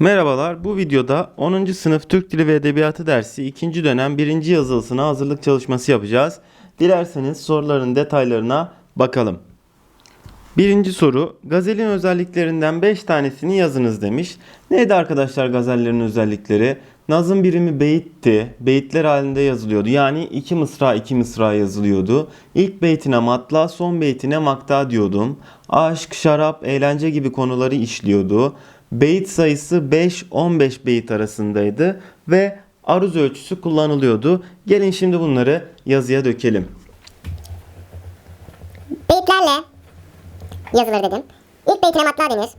Merhabalar, bu videoda 10. sınıf Türk Dili ve Edebiyatı dersi 2. dönem 1. yazılısına hazırlık çalışması yapacağız. Dilerseniz soruların detaylarına bakalım. Birinci soru, gazelin özelliklerinden 5 tanesini yazınız demiş. Neydi arkadaşlar gazellerin özellikleri? Nazım birimi beyitti. Beyitler halinde yazılıyordu. Yani iki mısra iki mısra yazılıyordu. İlk beytine matla, son beytine makta diyordum. Aşk, şarap, eğlence gibi konuları işliyordu. Beyit sayısı 5-15 beyit arasındaydı ve aruz ölçüsü kullanılıyordu. Gelin şimdi bunları yazıya dökelim. Beyitlerle yazılır dedim. İlk beytine matla denir.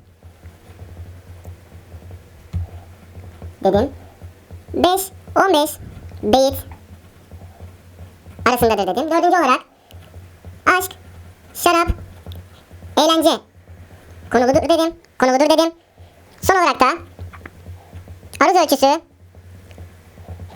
Dedim. 5, 15 beyit arasındadır dedim. Dördüncü olarak aşk, şarap, eğlence konuludur dedim. Konuludur dedim. Son olarak da aruz ölçüsü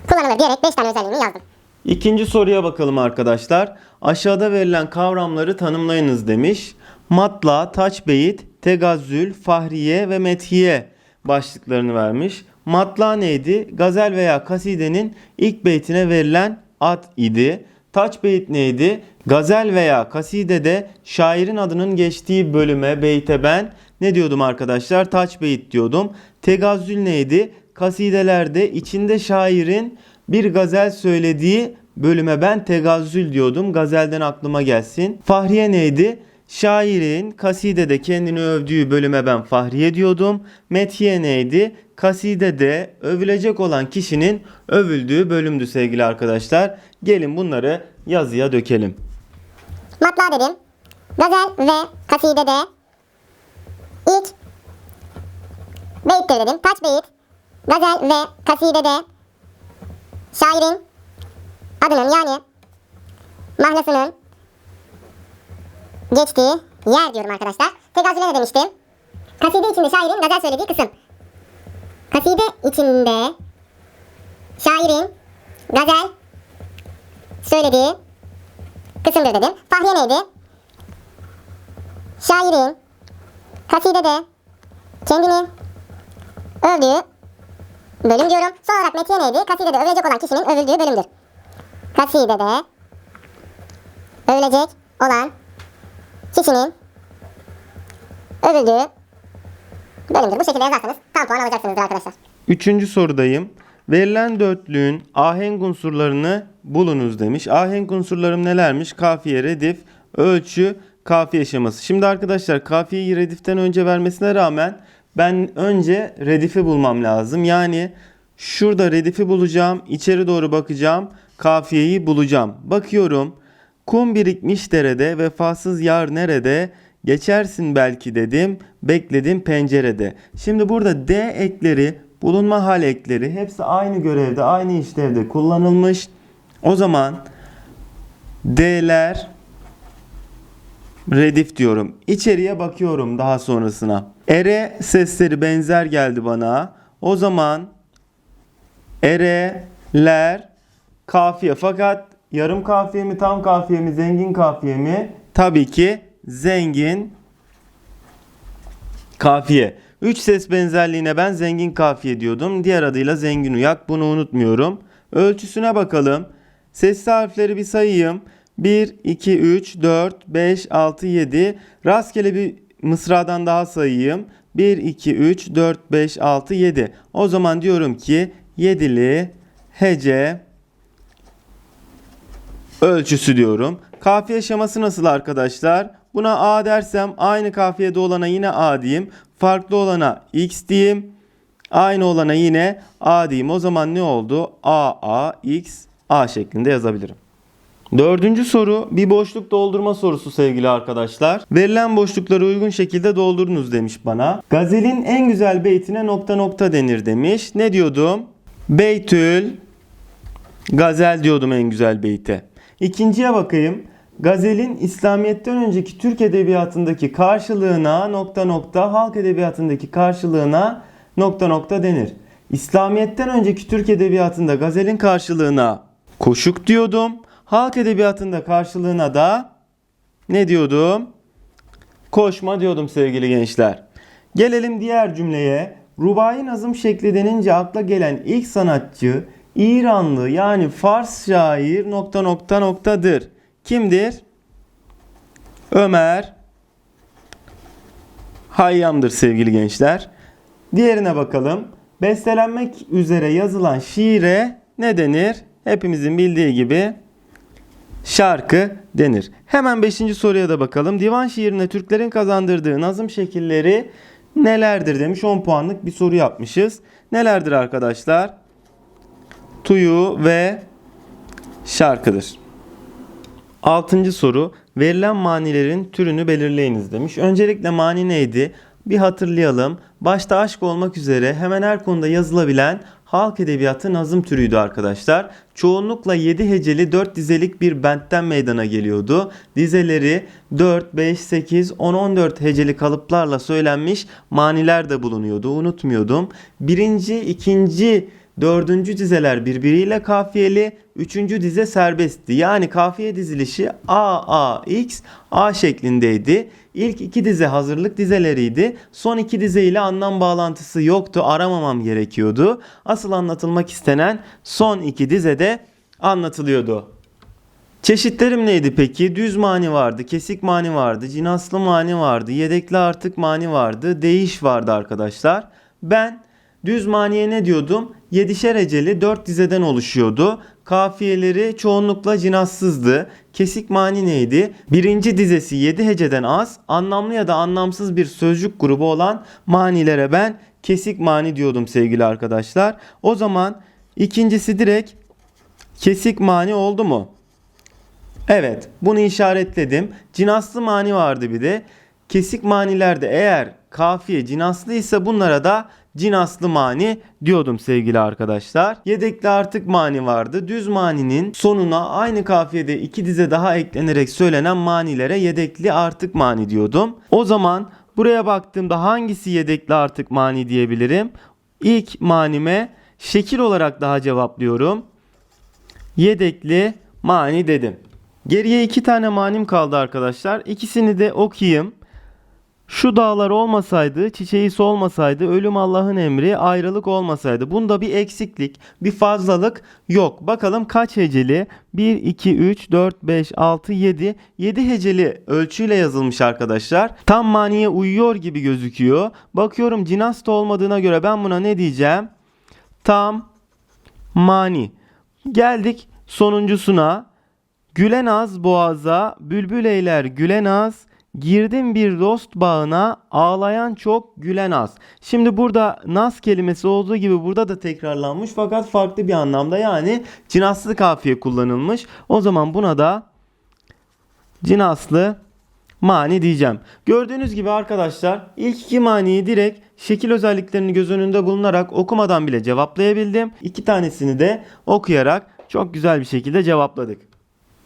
kullanılır diyerek 5 tane özelliğini yazdım. İkinci soruya bakalım arkadaşlar. Aşağıda verilen kavramları tanımlayınız demiş. Matla, taç beyit, tegazzül, fahriye ve methiye başlıklarını vermiş. Matla neydi? Gazel veya kasidenin ilk beytine verilen ad idi. Taç beyit neydi? Gazel veya kasidede şairin adının geçtiği bölüme, beyte ben ne diyordum arkadaşlar? Taç beyit diyordum. Tegazzül neydi? Kasidelerde içinde şairin bir gazel söylediği bölüme ben tegazzül diyordum. Gazelden aklıma gelsin. Fahriye neydi? Şairin kasidede kendini övdüğü bölüme ben fahriye diyordum. Methiye neydi? Kasidede övülecek olan kişinin övüldüğü bölümdü sevgili arkadaşlar. Gelin bunları yazıya dökelim. Matla dedim. Gazel ve kasidede ilk beyittir dedim. Kaç beyit? Gazel ve kasidede şairin adının yani mahlasının geçtiği yer diyorum arkadaşlar. Tegazüle ne demiştim? Kaside içinde şairin gazel söylediği kısım. Kaside içinde şairin gazel söylediği kısımdır dedim. Fahriye neydi? Şairin kasidede kendini övdüğü bölüm diyorum. Son olarak metiye neydi? Kasidede övülecek olan kişinin övüldüğü bölümdür. Kasidede övülecek olan kişinin övüldüğü bölümdür. Bu şekilde yazarsanız tam puan alacaksınızdır arkadaşlar. Üçüncü sorudayım. Verilen dörtlüğün ahenk unsurlarını bulunuz demiş. Ahenk unsurlarım nelermiş? Kafiye, redif, ölçü, kafiye şeması. Şimdi arkadaşlar kafiyeyi rediften önce vermesine rağmen ben önce redifi bulmam lazım. Yani şurada redifi bulacağım. içeri doğru bakacağım. Kafiyeyi bulacağım. Bakıyorum. Kum birikmiş derede, vefasız yar nerede? Geçersin belki dedim, bekledim pencerede. Şimdi burada D ekleri, bulunma hal ekleri hepsi aynı görevde, aynı işlevde kullanılmış. O zaman D'ler redif diyorum. İçeriye bakıyorum daha sonrasına. Ere sesleri benzer geldi bana. O zaman ereler kafiye fakat yarım kafiye mi tam kafiye mi zengin kafiye mi? Tabii ki zengin kafiye. Üç ses benzerliğine ben zengin kafiye diyordum. Diğer adıyla zengin uyak. Bunu unutmuyorum. Ölçüsüne bakalım. Sesli harfleri bir sayayım. 1, 2, 3, 4, 5, 6, 7. Rastgele bir mısradan daha sayayım. 1, 2, 3, 4, 5, 6, 7. O zaman diyorum ki yedili hece ölçüsü diyorum. Kafiye şeması nasıl arkadaşlar? Buna A dersem aynı kafiyede olana yine A diyeyim. Farklı olana X diyeyim. Aynı olana yine A diyeyim. O zaman ne oldu? A, A, X, A şeklinde yazabilirim. Dördüncü soru bir boşluk doldurma sorusu sevgili arkadaşlar. Verilen boşlukları uygun şekilde doldurunuz demiş bana. Gazelin en güzel beytine nokta nokta denir demiş. Ne diyordum? Beytül Gazel diyordum en güzel beyte. İkinciye bakayım. Gazelin İslamiyet'ten önceki Türk edebiyatındaki karşılığına nokta nokta halk edebiyatındaki karşılığına nokta nokta denir. İslamiyet'ten önceki Türk edebiyatında gazelin karşılığına koşuk diyordum. Halk edebiyatında karşılığına da ne diyordum? Koşma diyordum sevgili gençler. Gelelim diğer cümleye. rubai nazım şekli denince akla gelen ilk sanatçı İranlı yani Fars şair nokta nokta noktadır. Kimdir? Ömer Hayyam'dır sevgili gençler. Diğerine bakalım. Bestelenmek üzere yazılan şiire ne denir? Hepimizin bildiği gibi şarkı denir. Hemen 5. soruya da bakalım. Divan şiirine Türklerin kazandırdığı nazım şekilleri nelerdir demiş. 10 puanlık bir soru yapmışız. Nelerdir arkadaşlar? Tuyu ve şarkıdır. Altıncı soru. Verilen manilerin türünü belirleyiniz demiş. Öncelikle mani neydi? Bir hatırlayalım. Başta aşk olmak üzere hemen her konuda yazılabilen halk edebiyatı nazım türüydü arkadaşlar. Çoğunlukla 7 heceli 4 dizelik bir bentten meydana geliyordu. Dizeleri 4, 5, 8, 10, 14 heceli kalıplarla söylenmiş maniler de bulunuyordu. Unutmuyordum. Birinci, ikinci Dördüncü dizeler birbiriyle kafiyeli, üçüncü dize serbestti. Yani kafiye dizilişi A, A, X, A şeklindeydi. İlk iki dize hazırlık dizeleriydi. Son iki dize ile anlam bağlantısı yoktu. Aramamam gerekiyordu. Asıl anlatılmak istenen son iki dizede anlatılıyordu. Çeşitlerim neydi peki? Düz mani vardı, kesik mani vardı, cinaslı mani vardı, yedekli artık mani vardı, değiş vardı arkadaşlar. Ben düz maniye ne diyordum? Yedişer heceli 4 dizeden oluşuyordu. Kafiyeleri çoğunlukla cinassızdı. Kesik mani neydi? Birinci dizesi 7 heceden az, anlamlı ya da anlamsız bir sözcük grubu olan manilere ben kesik mani diyordum sevgili arkadaşlar. O zaman ikincisi direkt kesik mani oldu mu? Evet, bunu işaretledim. Cinaslı mani vardı bir de. Kesik manilerde eğer kafiye cinaslıysa bunlara da cinaslı mani diyordum sevgili arkadaşlar. Yedekli artık mani vardı. Düz maninin sonuna aynı kafiyede iki dize daha eklenerek söylenen manilere yedekli artık mani diyordum. O zaman buraya baktığımda hangisi yedekli artık mani diyebilirim? İlk manime şekil olarak daha cevaplıyorum. Yedekli mani dedim. Geriye iki tane manim kaldı arkadaşlar. İkisini de okuyayım. Şu dağlar olmasaydı, çiçeği solmasaydı, ölüm Allah'ın emri, ayrılık olmasaydı. Bunda bir eksiklik, bir fazlalık yok. Bakalım kaç heceli? 1, 2, 3, 4, 5, 6, 7. 7 heceli ölçüyle yazılmış arkadaşlar. Tam maniye uyuyor gibi gözüküyor. Bakıyorum cinasta olmadığına göre ben buna ne diyeceğim? Tam mani. Geldik sonuncusuna. Gülenaz boğaza, bülbül eyler gülenaz, girdim bir dost bağına, ağlayan çok gülen az. Şimdi burada naz kelimesi olduğu gibi burada da tekrarlanmış fakat farklı bir anlamda yani cinaslı kafiye kullanılmış. O zaman buna da cinaslı mani diyeceğim. Gördüğünüz gibi arkadaşlar ilk iki maniyi direkt şekil özelliklerini göz önünde bulunarak okumadan bile cevaplayabildim. İki tanesini de okuyarak çok güzel bir şekilde cevapladık.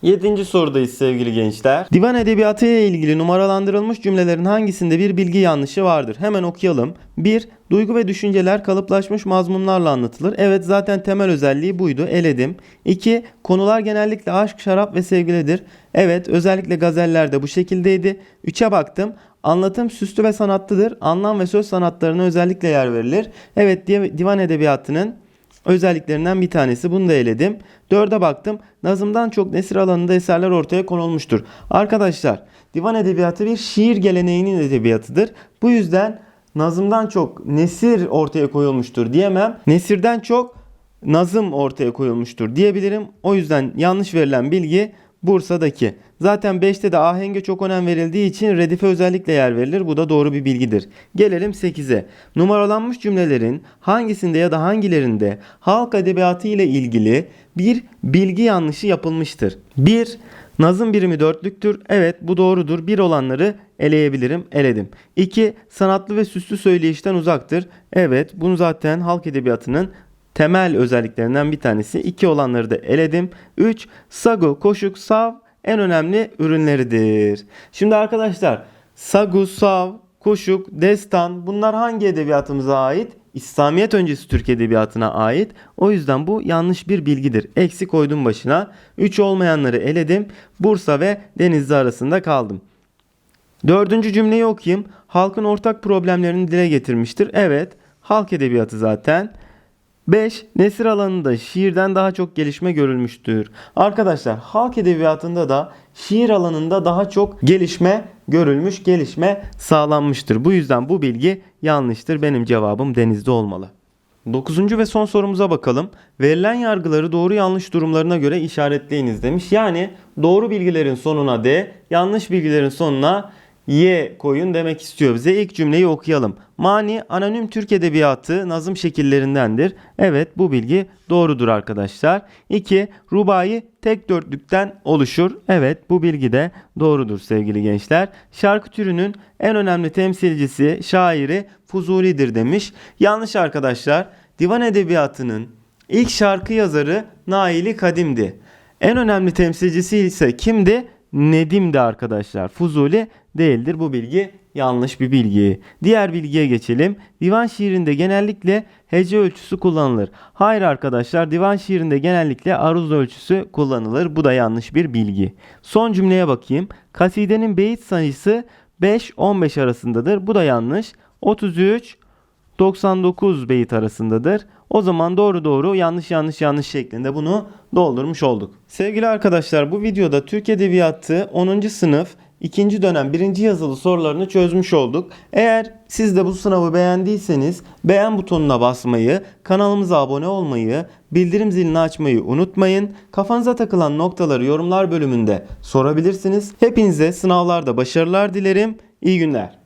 Yedinci sorudayız sevgili gençler. Divan edebiyatı ile ilgili numaralandırılmış cümlelerin hangisinde bir bilgi yanlışı vardır? Hemen okuyalım. 1. Duygu ve düşünceler kalıplaşmış mazmunlarla anlatılır. Evet zaten temel özelliği buydu. Eledim. 2. Konular genellikle aşk, şarap ve sevgilidir. Evet özellikle gazellerde bu şekildeydi. 3'e baktım. Anlatım süslü ve sanatlıdır. Anlam ve söz sanatlarına özellikle yer verilir. Evet divan edebiyatının özelliklerinden bir tanesi. Bunu da eledim. Dörde baktım. Nazımdan çok nesir alanında eserler ortaya konulmuştur. Arkadaşlar divan edebiyatı bir şiir geleneğinin edebiyatıdır. Bu yüzden nazımdan çok nesir ortaya koyulmuştur diyemem. Nesirden çok nazım ortaya koyulmuştur diyebilirim. O yüzden yanlış verilen bilgi Bursa'daki. Zaten 5'te de ahenge çok önem verildiği için redife özellikle yer verilir. Bu da doğru bir bilgidir. Gelelim 8'e. Numaralanmış cümlelerin hangisinde ya da hangilerinde halk edebiyatı ile ilgili bir bilgi yanlışı yapılmıştır? 1. Nazım birimi dörtlüktür. Evet bu doğrudur. Bir olanları eleyebilirim. Eledim. 2. Sanatlı ve süslü söyleyişten uzaktır. Evet bunu zaten halk edebiyatının temel özelliklerinden bir tanesi. 2 olanları da eledim. 3. Sago, koşuk, sav en önemli ürünleridir. Şimdi arkadaşlar sagu, sav, koşuk, destan bunlar hangi edebiyatımıza ait? İslamiyet öncesi Türk edebiyatına ait. O yüzden bu yanlış bir bilgidir. Eksi koydum başına. 3 olmayanları eledim. Bursa ve Denizli arasında kaldım. Dördüncü cümleyi okuyayım. Halkın ortak problemlerini dile getirmiştir. Evet. halk edebiyatı zaten. 5. Nesir alanında şiirden daha çok gelişme görülmüştür. Arkadaşlar halk edebiyatında da şiir alanında daha çok gelişme görülmüş, gelişme sağlanmıştır. Bu yüzden bu bilgi yanlıştır. Benim cevabım denizde olmalı. Dokuzuncu ve son sorumuza bakalım. Verilen yargıları doğru yanlış durumlarına göre işaretleyiniz demiş. Yani doğru bilgilerin sonuna D, yanlış bilgilerin sonuna Y koyun demek istiyor bize. İlk cümleyi okuyalım. Mani anonim Türk edebiyatı nazım şekillerindendir. Evet bu bilgi doğrudur arkadaşlar. 2. Rubai tek dörtlükten oluşur. Evet bu bilgi de doğrudur sevgili gençler. Şarkı türünün en önemli temsilcisi, şairi Fuzuli'dir demiş. Yanlış arkadaşlar. Divan edebiyatının ilk şarkı yazarı Naili Kadim'di. En önemli temsilcisi ise kimdi? Nedim'di arkadaşlar. Fuzuli değildir. Bu bilgi yanlış bir bilgi. Diğer bilgiye geçelim. Divan şiirinde genellikle hece ölçüsü kullanılır. Hayır arkadaşlar divan şiirinde genellikle aruz ölçüsü kullanılır. Bu da yanlış bir bilgi. Son cümleye bakayım. Kasidenin beyit sayısı 5-15 arasındadır. Bu da yanlış. 33 99 beyit arasındadır. O zaman doğru doğru yanlış yanlış yanlış şeklinde bunu doldurmuş olduk. Sevgili arkadaşlar bu videoda Türk Edebiyatı 10. sınıf 2. dönem 1. yazılı sorularını çözmüş olduk. Eğer siz de bu sınavı beğendiyseniz beğen butonuna basmayı, kanalımıza abone olmayı, bildirim zilini açmayı unutmayın. Kafanıza takılan noktaları yorumlar bölümünde sorabilirsiniz. Hepinize sınavlarda başarılar dilerim. İyi günler.